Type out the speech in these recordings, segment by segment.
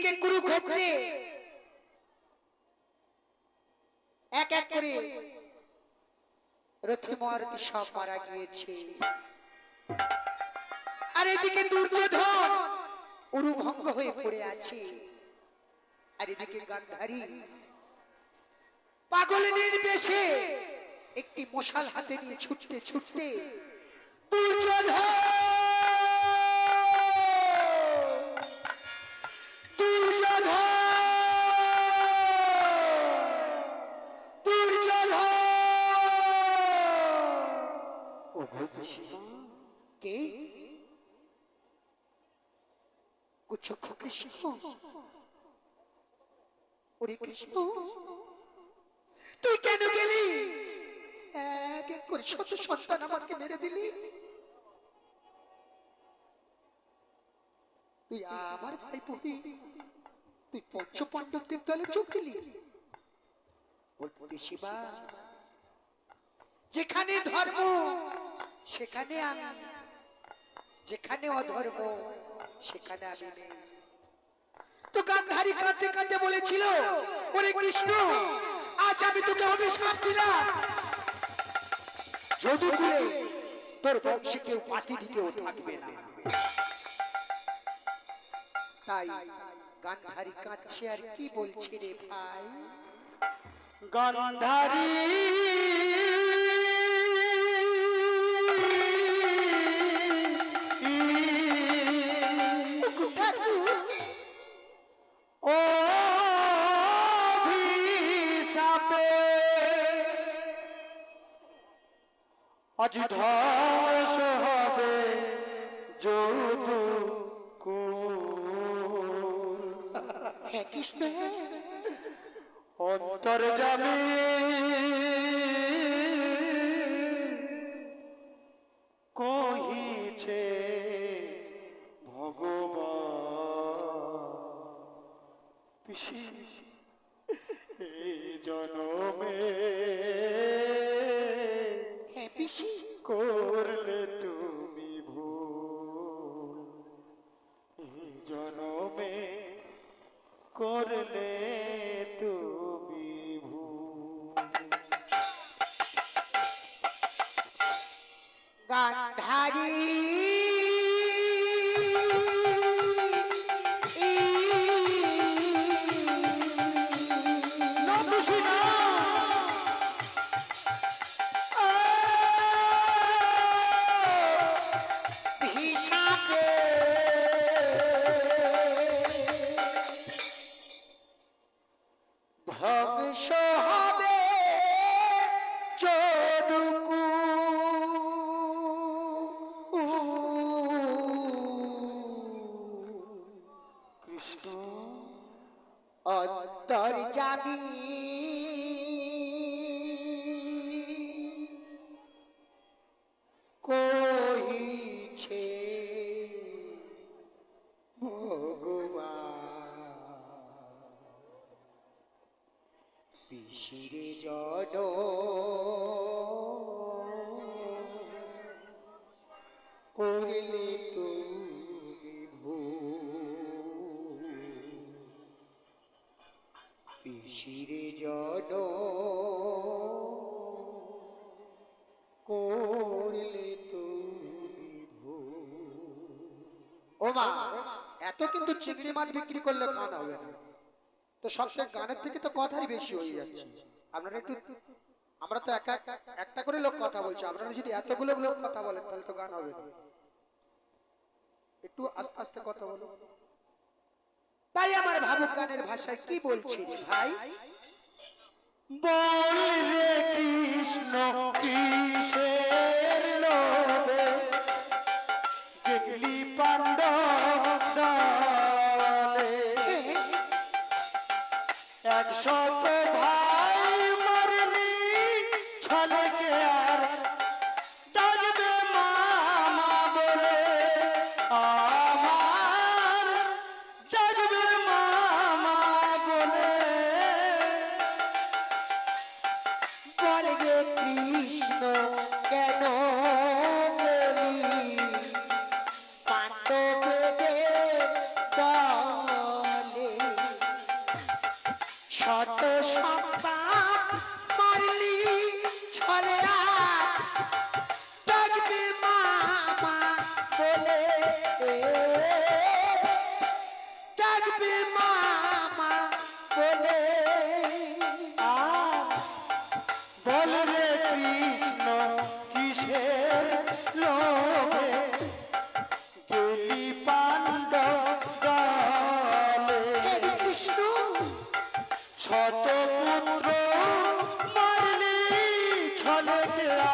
এইদিকে কুরুক্ষেত্রে এক এক করে। রথি মহারথী সব গিয়েছে। আর এদিকে দুর্যোধন উরুভঙ্গ হয়ে পড়ে আছে। আর এদিকে গান্ধারী পাগলিনীর বেশে একটি মশাল হাতে নিয়ে ছুটতে ছুটতে দুর্যোধন কৃষ্ণ। ওরে কৃষ্ণ। তুই কেন গেলি? এক এক করে শত সন্তান আমাকে মেরে দিলি। তুই আমার ভাই পুহি তুই পঞ্চ পাণ্ডবদের দলে যোগ দিলি? শিবা যেখানে ধর্ম সেখানে আমি। যেখানে অধর্ম সেখানে আমি নেই। তো গান্ধারী কাঁদতে কাঁদতে বলেছিল, ওরে কৃষ্ণ, আজ আমি তোকে অভিশাপ দিলাম। যদি যদুকুলে তোর বংশে কেউ পাতি দিতেও থাকবে না, তাই গান্ধারী কাঁদছে আর কি বলছে রে ভাই? গান্ধারী ও অভিশাপে আজ ধ্বংস হবে যৌতু হ্যাঁ কৃষ্ণ। অন্তর্জামী করলে হবে চোদুকু পিসিরে জড। করলে তুমি ভুল। পিসিরে জড। করলে তুমি ও মা এত কিন্তু চিংড়ি মাছ বিক্রি করলে কান হবে না। তো সবথেকে গানের থেকে তো কথাই বেশি হয়ে যাচ্ছে। আপনারা একটু আমরা তো একা একটা করে লোক কথা বলছি। আপনারা যদি এতগুলো লোক কথা বলেন, তাহলে তো গান হবে একটু আস্তে আস্তে কথা বলুন তাই আমার ভাবুক গানের ভাষায় কি বলছি ভাই? বল রে কৃষ্ণ, কিসের একশত ভাই মারলি ছলকে শত সপ্তাহ ছোট পুত্র মারলি ছলে গেয়া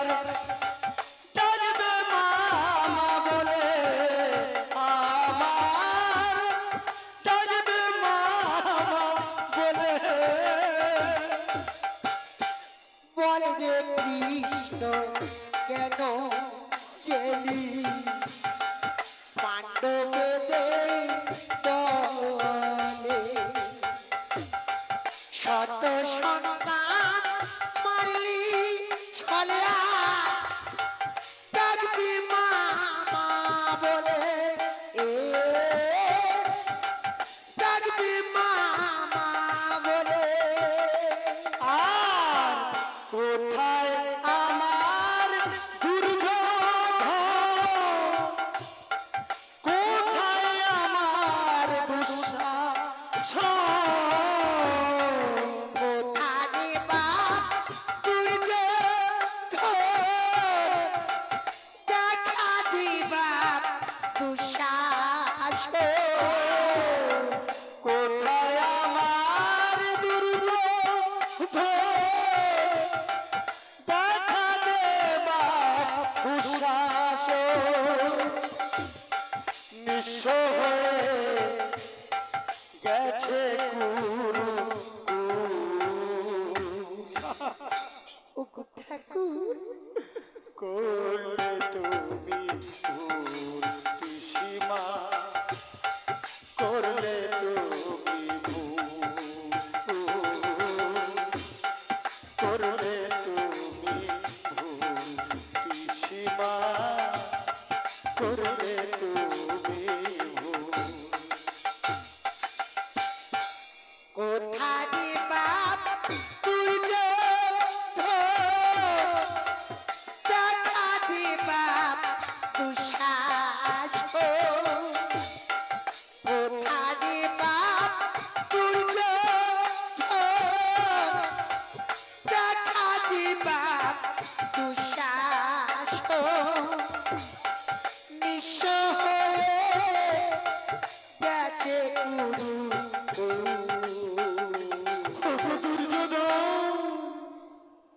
কত সন্তান মারলি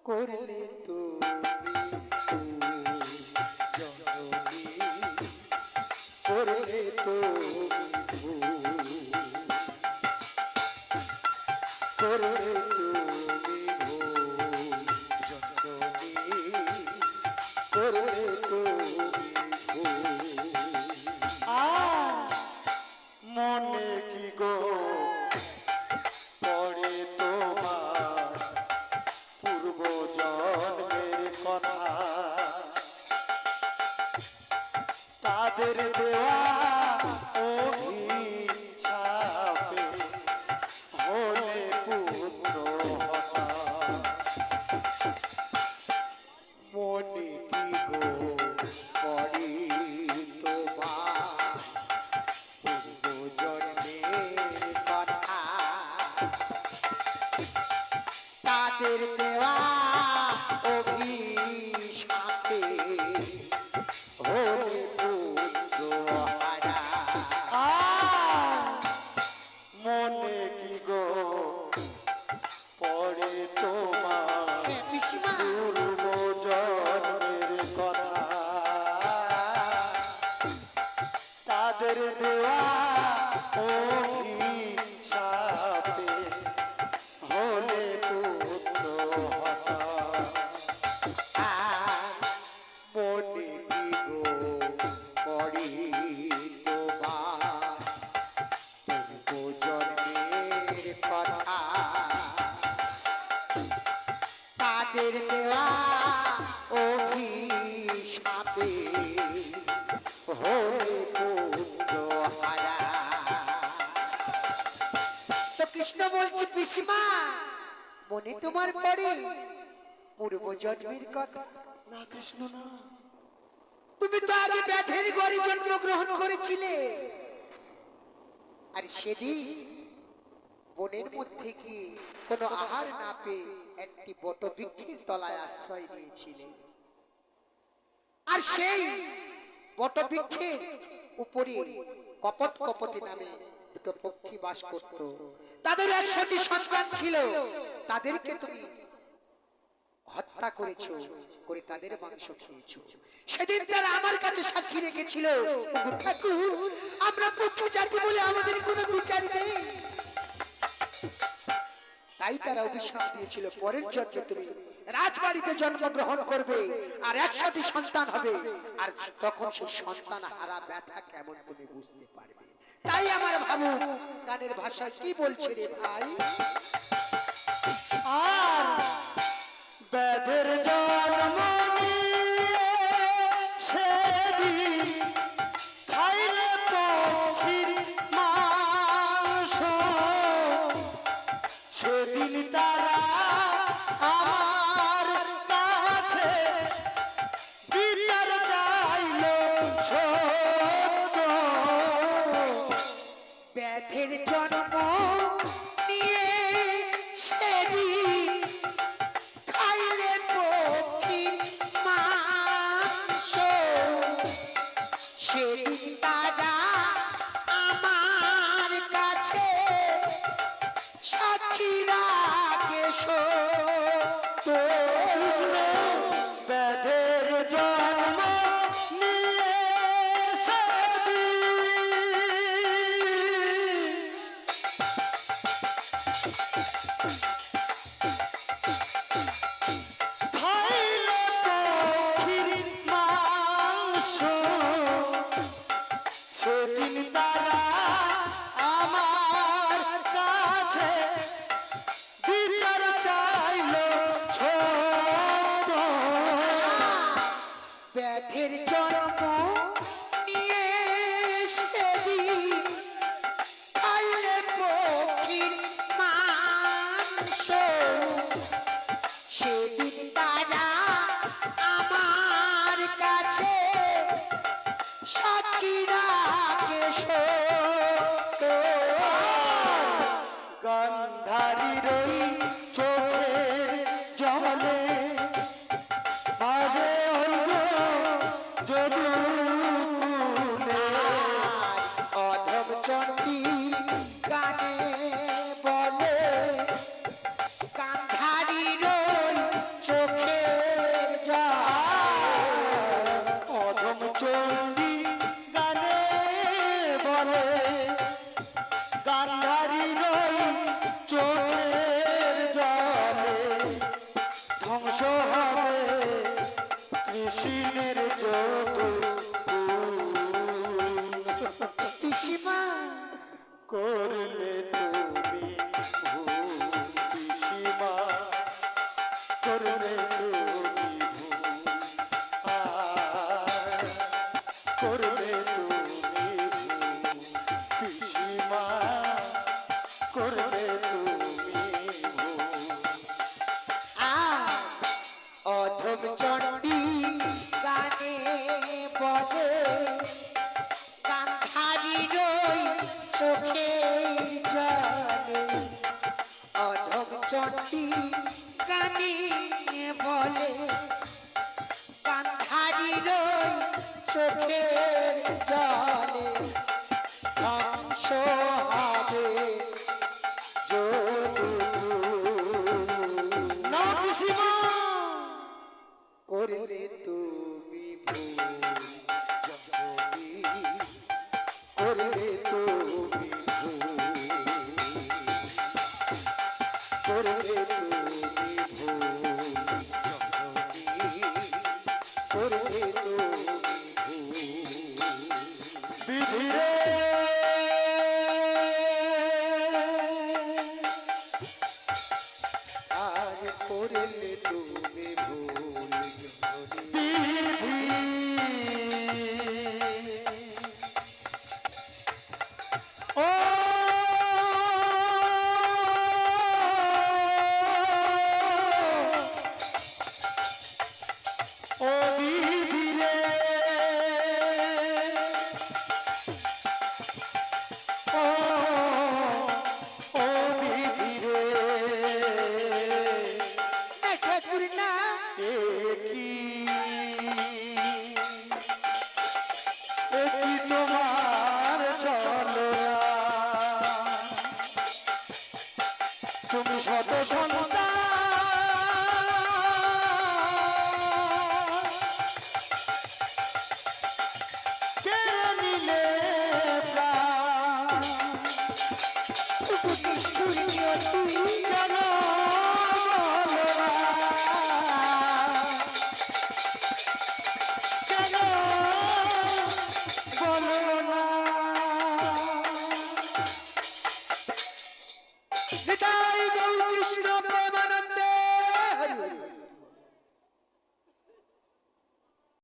করলে তো দেওয়া অভিশাপে হয়ে পিসিমা মনে তোমার পড়ে পূর্ব জন্মের কথা। না কৃষ্ণ না। তুমি তো আগে ব্যাধের ঘরে জন্মগ্রহণ করেছিলে। আর সেদিন বনের মধ্যে কি কোনো আহার না পেয়ে একটি বট বৃক্ষের তলায় আশ্রয় নিয়েছিলে? আর সেই বট বৃক্ষের উপরে কপত কপতে নামে দুটো পক্ষী বাস করত। তাদের একশোটি সন্তান ছিল। তাদেরকে তুমি হত্যা করেছ, করে তাদের মাংস খেয়েছো। সেদিন তারা আমার কাছে সাক্ষী রেখেছিল। ঠাকুর, আমরা পক্ষী জাতি বলে আমাদের কোনো বিচার নেই। তাই তারা অভিশাপ দিয়েছিল, পরের জন্মে তুমি রাজবাড়িতে জন্মগ্রহণ করবে, আর একশোটি সন্তান হবে। আর তখন সেই সন্তান হারা ব্যথা কেমন তুমি বুঝতে পারবে? তাই আমার ভাবু গানের ভাষায় কি বলছে রে ভাই? আর বেদের জন্ম করলে তুমি চোখের জলে ধ্বংস হবে করলে তুমি করলে তুমি করলে তুমি করলে তুমি বিধিরে